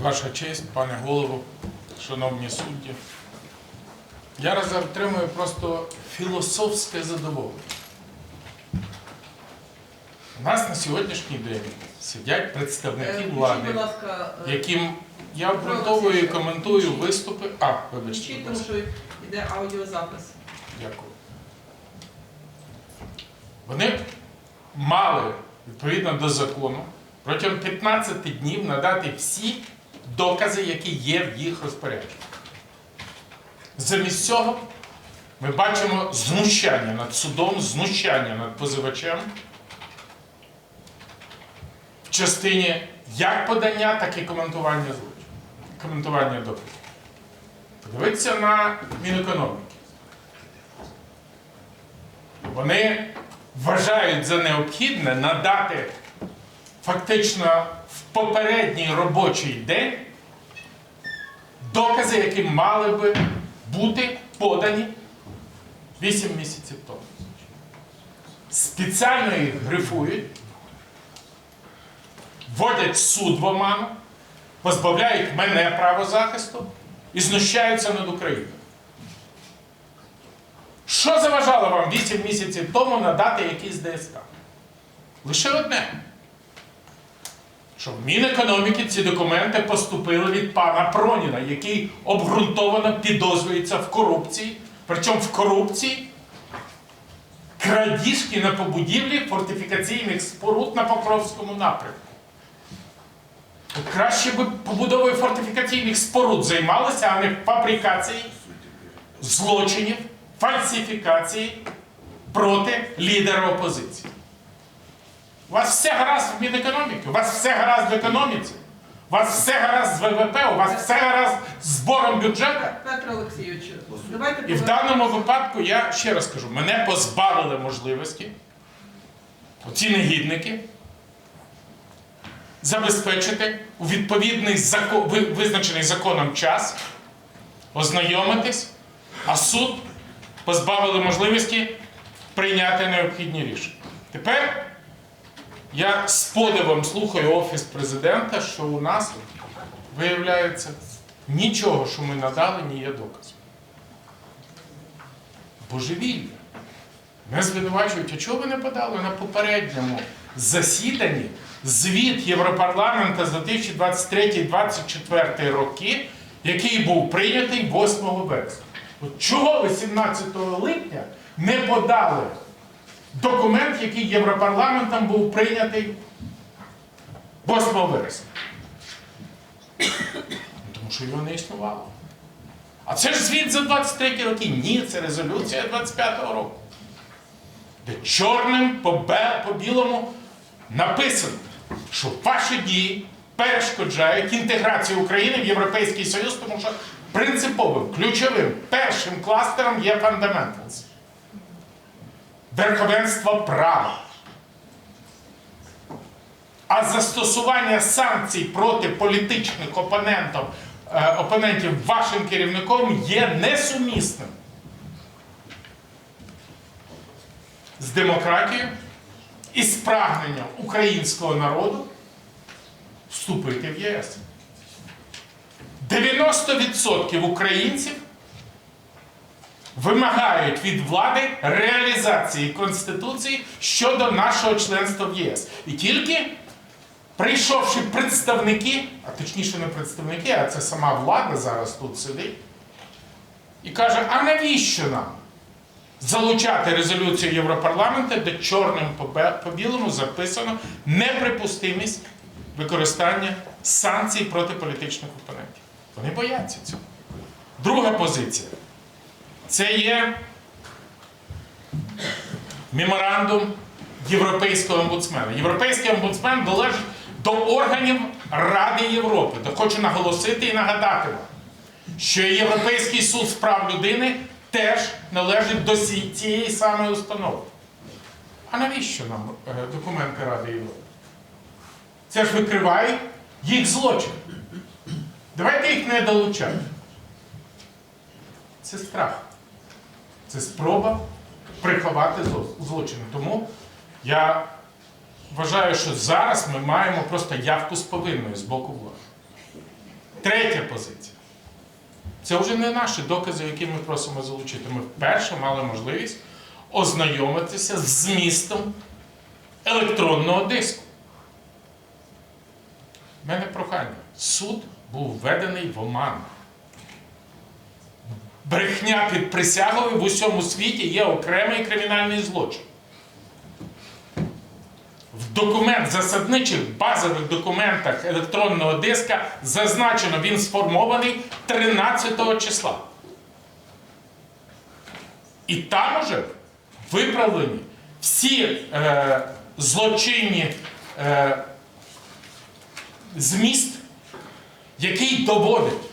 Ваша честь, пане голово, шановні судді. Я раз отримую просто філософське задоволення. У нас на сьогоднішній день сидять Е, представники Включіть, влади, е, яким я обґрунтовую і коментую виступи. А, вибачте, тому що йде аудіозапис. Дякую. Вони мали, відповідно до закону, протягом 15 днів надати всі докази, які є в їх розпорядженні. Замість цього ми бачимо знущання над судом, знущання над позивачем в частині як подання, так і коментування коментування доказів. Подивіться на Мінекономіки. Вони вважають за необхідне надати фактично попередній робочий день докази, які мали би бути подані 8 місяців тому. Спеціально їх грифують, вводять суд в оману, позбавляють мене правозахисту і знущаються над Україною. Що заважало вам 8 місяців тому надати якийсь ДСК? Лише одне. Що в Мінекономіки ці документи поступили від пана Проніна, який обґрунтовано підозрюється в корупції. Причому в корупції крадіжки на побудівлі фортифікаційних споруд на Покровському напрямку. Краще би побудовою фортифікаційних споруд займалися, а не фабрикацією злочинів, фальсифікації проти лідера опозиції. У вас все гаразд в Мінекономіки, у вас все гаразд в економіці, у вас все гаразд з ВВП, у вас все гаразд з збором бюджету. Петро Олексійович, давайте І в даному випадку я ще раз кажу, мене позбавили можливості, оці негідники, забезпечити у відповідний закон, визначений законом час, ознайомитись, а суд позбавили можливості прийняти необхідні рішення. Тепер я з подивом слухаю Офіс президента, що у нас виявляється нічого, що ми надали, не є доказом. Божевілля. Мене звинувачують, а чого ви не подали на попередньому засіданні звіт Європарламенту за 2023-2024 роки, який був прийнятий 8 вересня. От чого ви 17 липня не подали документ, який Європарламентом був прийнятий 8 вересня? Тому що його не існувало. А це ж звіт за 23 роки. Ні, це резолюція 25-го року. Де чорним по, по білому написано, що ваші дії перешкоджають інтеграції України в Європейський Союз, тому що принциповим, ключовим, першим кластером є fundamentals. Верховенство права. А застосування санкцій проти політичних опонентів, е, опонентів вашим керівником є несумісним з демократією і з прагненням українського народу вступити в ЄС. 90% українців вимагають від влади реалізації Конституції щодо нашого членства в ЄС. І тільки прийшовши представники, а точніше не представники, а це сама влада зараз тут сидить, і каже: а навіщо нам залучати резолюцію Європарламенту, де чорним по білому записано неприпустимість використання санкцій проти політичних опонентів. Вони бояться цього. Друга позиція. Це є меморандум Європейського омбудсмена. Європейський омбудсмен належить до органів Ради Європи. То хочу наголосити і нагадати вам, що Європейський суд з прав людини теж належить до цієї самої установи. А навіщо нам е, документи Ради Європи? Це ж викриває їх злочин. Давайте їх не долучати. Це страх. Це спроба приховати зло- злочини. Тому я вважаю, що зараз ми маємо просто явку з повинною з боку влади. Третя позиція. Це вже не наші докази, які ми просимо залучити. Ми вперше мали можливість ознайомитися з змістом електронного диску. У мене прохання. Суд був введений в оману. Брехня під присягою в усьому світі є окремий кримінальний злочин. В документ засадничих базових документах електронного диска зазначено, він сформований 13 числа. І там уже виправлені всі е, злочинні е, зміст, який доводить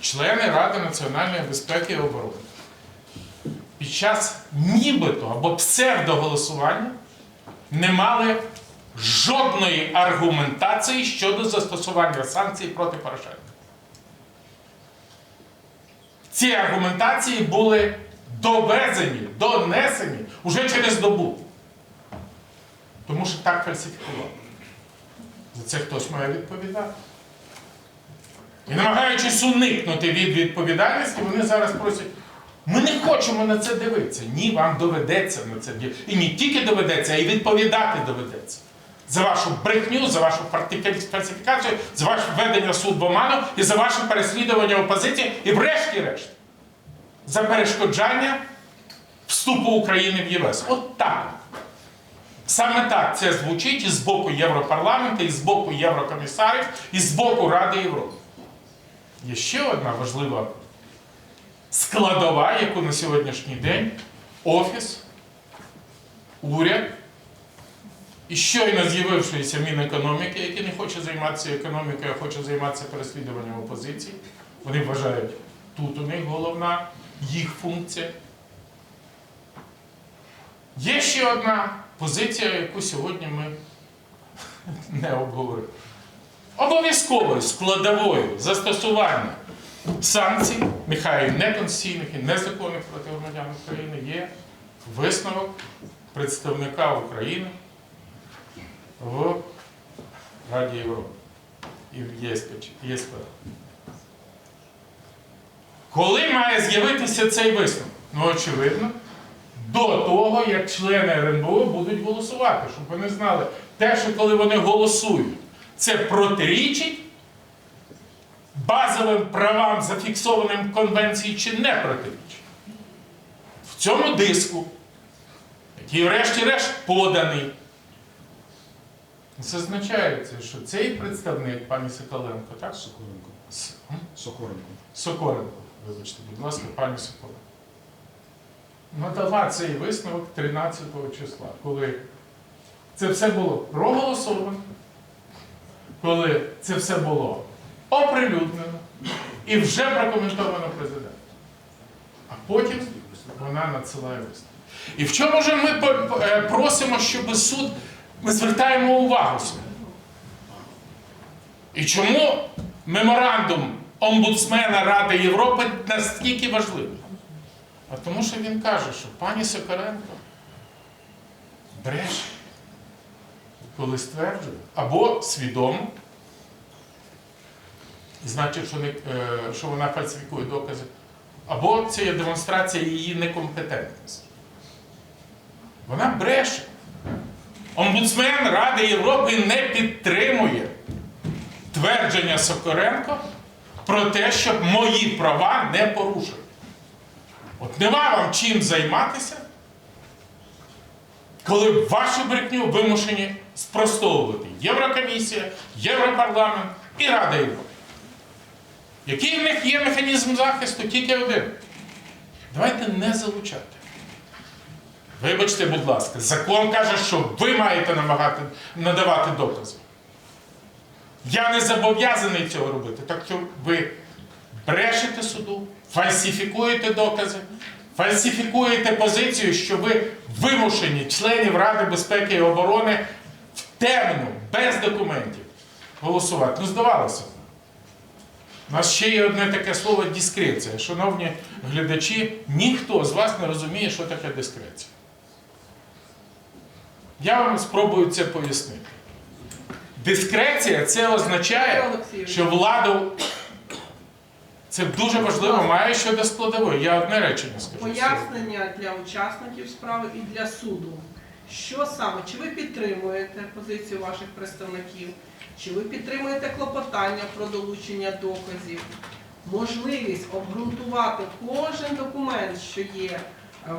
члени Ради національної безпеки і оборони під час нібито або псевдоголосування не мали жодної аргументації щодо застосування санкцій проти Порошенка. Ці аргументації були довезені, донесені уже через добу. Тому що так фальсифікували. За це хтось має відповідати. І намагаючись уникнути від відповідальності, вони зараз просять. Ми не хочемо на це дивитися. Ні, вам доведеться на це дивитися. І не тільки доведеться, а й відповідати доведеться. За вашу брехню, за вашу фальсифікацію, за ваше введення суд в оману і за ваше переслідування опозиції, і врешті-решт, за перешкоджання вступу України в ЄС. От так. Саме так це звучить і з боку Європарламенту, і з боку єврокомісарів, і з боку Ради Європи. Є ще одна важлива складова, яку на сьогоднішній день офіс, уряд і щойно з'явившися Мінекономіки, який не хоче займатися економікою, а хоче займатися переслідуванням опозиції. Вони вважають, тут у них головна їх функція. Є ще одна позиція, яку сьогодні ми не обговорили. Обов'язковою складовою застосування санкцій, нехай неконституційних, і незаконних проти громадян України, є висновок представника України в Раді Європи і в ЄСП. Коли має з'явитися цей висновок? Ну, очевидно, до того, як члени РНБО будуть голосувати, щоб вони знали, те, що коли вони голосують, це протирічить базовим правам, зафіксованим в конвенції, чи не протирічить. В цьому диску, який врешті-решт поданий, зазначається, що цей представник, пані Соколенко, так? Соколенко. С- м? Соколенко. Соколенко, вибачте, будь ласка, пані Соколенко. Надала цей висновок 13 числа, коли це все було проголосовано, коли це все було оприлюднено і вже прокоментовано президентом. А потім вона надсилає висновок. І в чому ж ми е, просимо, щоб суд, ми звертаємо увагу сюди? І чому меморандум омбудсмена Ради Європи настільки важливий? А тому що він каже, що пані Сокоренко бреше, коли стверджує, або свідомо, значить, що, не, е, що вона фальсифікує докази, або це є демонстрація її некомпетентності. Вона бреше. Омбудсмен Ради Європи не підтримує твердження Сокоренко про те, щоб мої права не порушили. От нема вам чим займатися, коли вашу брехню вимушені спростовувати Єврокомісія, Європарламент і Рада Європи. Який в них є механізм захисту? Тільки один. Давайте не залучати. Вибачте, будь ласка, закон каже, що ви маєте намагати, надавати докази. Я не зобов'язаний цього робити. Так що ви брешете суду, фальсифікуєте докази, фальсифікуєте позицію, що ви вимушені членів Ради безпеки і оборони в темну, без документів голосувати. Ну, здавалося. У нас ще є одне таке слово дискреція. Шановні глядачі, ніхто з вас не розуміє, що таке дискреція. Я вам спробую це пояснити. Дискреція це означає, що владу. Це дуже важливо, має щодо складової. Я одне речення скажу. Пояснення для учасників справи і для суду. Що саме? Чи ви підтримуєте позицію ваших представників? Чи ви підтримуєте клопотання про долучення доказів? Можливість обґрунтувати кожен документ, що є е,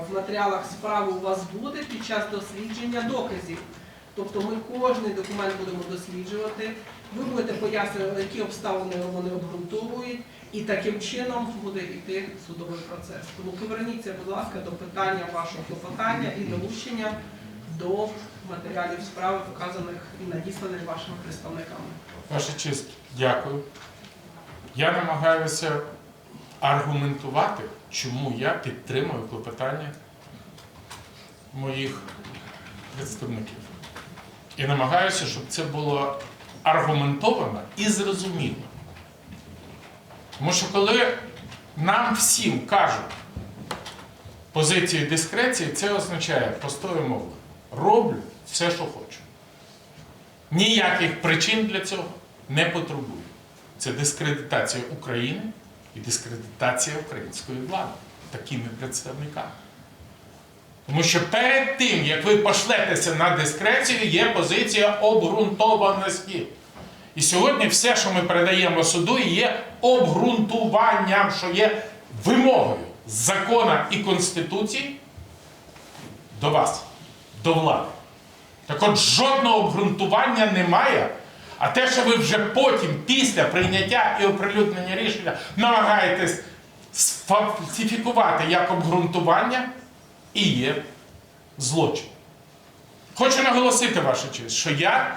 в матеріалах справи, у вас буде під час дослідження доказів. Тобто ми кожний документ будемо досліджувати, ви будете пояснювати, які обставини вони обґрунтовують, і таким чином буде йти судовий процес. Тому поверніться, будь ласка, до питання вашого клопотання і долучення до матеріалів справи, показаних і надісланих вашими представниками. Ваша честь, дякую. Я намагаюся аргументувати, чому я підтримую клопотання моїх представників. І намагаюся, щоб це було аргументовано і зрозуміло. Тому що коли нам всім кажуть позицію дискреції, це означає простою мовою. Роблю все, що хочу. Ніяких причин для цього не потребую. Це дискредитація України і дискредитація української влади такими представниками. Тому що перед тим, як ви пошлетеся на дискрецію, є позиція обґрунтованості. І сьогодні все, що ми передаємо суду, є обґрунтуванням, що є вимогою закона і Конституції до вас, до влади. Так от жодного обґрунтування немає. А те, що ви вже потім, після прийняття і оприлюднення рішення, намагаєтесь сфальсифікувати як обґрунтування, і є злочин. Хочу наголосити, ваша честь, що я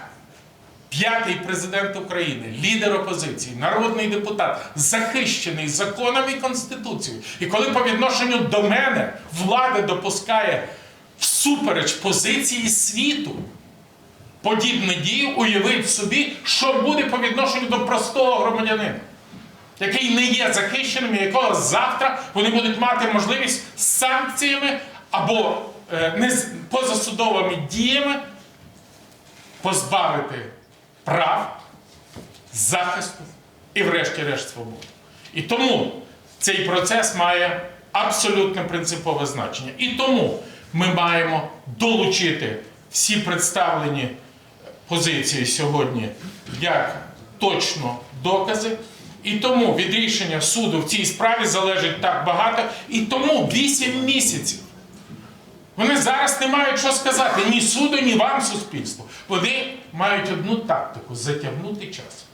п'ятий президент України, лідер опозиції, народний депутат, захищений законом і Конституцією. І коли по відношенню до мене влада допускає всупереч позиції світу, подібні дії, уявіть собі, що буде по відношенню до простого громадянина, який не є захищеним, і якого завтра вони будуть мати можливість санкціями або е, позасудовими діями позбавити прав, захисту і, врешті-решт, свободи. І тому цей процес має абсолютно принципове значення. І тому ми маємо долучити всі представлені позиції сьогодні як точно докази. І тому від рішення суду в цій справі залежить так багато, і тому 8 місяців. Вони зараз не мають що сказати ні суду, ні вам, суспільству. Вони мають одну тактику затягнути час.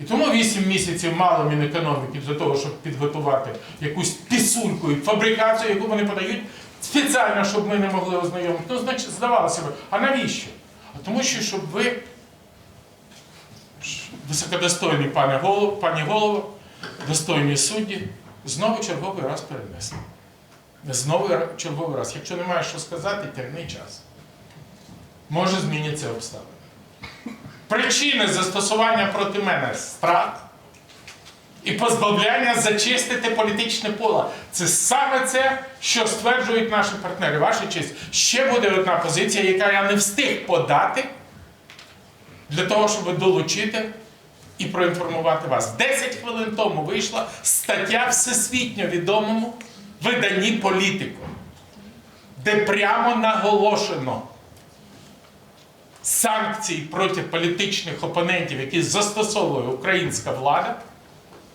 І тому 8 місяців мало Мінекономіки для того, щоб підготувати якусь пісульку і фабрикацію, яку вони подають спеціально, щоб ми не могли ознайомити. Ну, значить, здавалося б, а навіщо? А тому що, щоб ви, високодостойні пане голово, пані голово, достойні судді, знову черговий раз перенесли. Знову черговий раз. Якщо немає що сказати, тягни час. Може зміняться обставини. Причини застосування проти мене страх і позбавляння зачистити політичне поле. Це саме це, що стверджують наші партнери. Ваша честь, ще буде одна позиція, яка я не встиг подати для того, щоб долучити і проінформувати вас. 10 хвилин тому вийшла стаття всесвітньо відомому виданні політику, де прямо наголошено санкції проти політичних опонентів, які застосовує українська влада.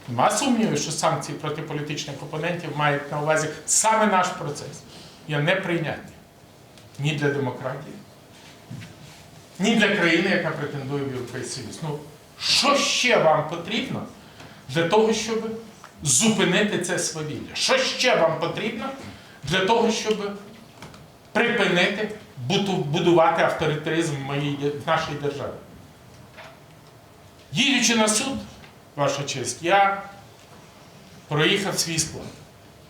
Нема сумнівів, що санкції проти політичних опонентів мають на увазі саме наш процес. Є неприйнятні ні для демократії, ні для країни, яка претендує в Європейський Союз. Ну, що ще вам потрібно для того, щоб зупинити це свавілля? Що ще вам потрібно для того, щоб припинити будувати авторитаризм в, моїй, в нашій державі? Їдучи на суд, ваша честь, я проїхав свій склад.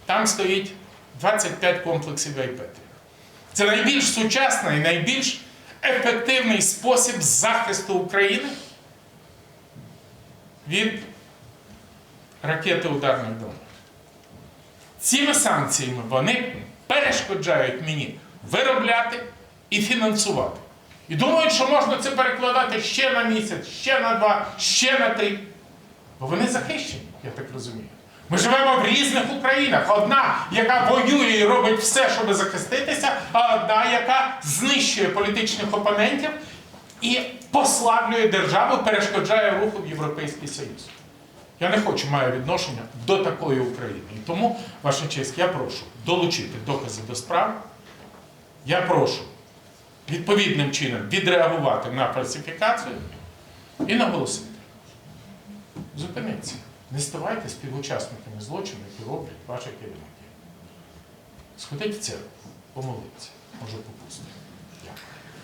Там стоїть 25 комплексів айпетрів. Це найбільш сучасний, найбільш ефективний спосіб захисту України від ракети ударних дронів. Цими санкціями вони перешкоджають мені виробляти і фінансувати І думають, що можна це перекладати ще на місяць, ще на два, ще на три. Бо вони захищені, я так розумію. Ми живемо в різних Українах. Одна, яка воює і робить все, щоб захиститися, а одна, яка знищує політичних опонентів і послаблює державу, перешкоджає руху в Європейський Союз. Я не хочу маю відношення до такої України. І тому, ваша честь, я прошу долучити докази до справи. Я прошу відповідним чином відреагувати на фальсифікацію і наголосити. Зупиніться. Не ставайте співучасниками злочину, які роблять ваші керівники. Сходіть в церкву, помолиться, може попустити.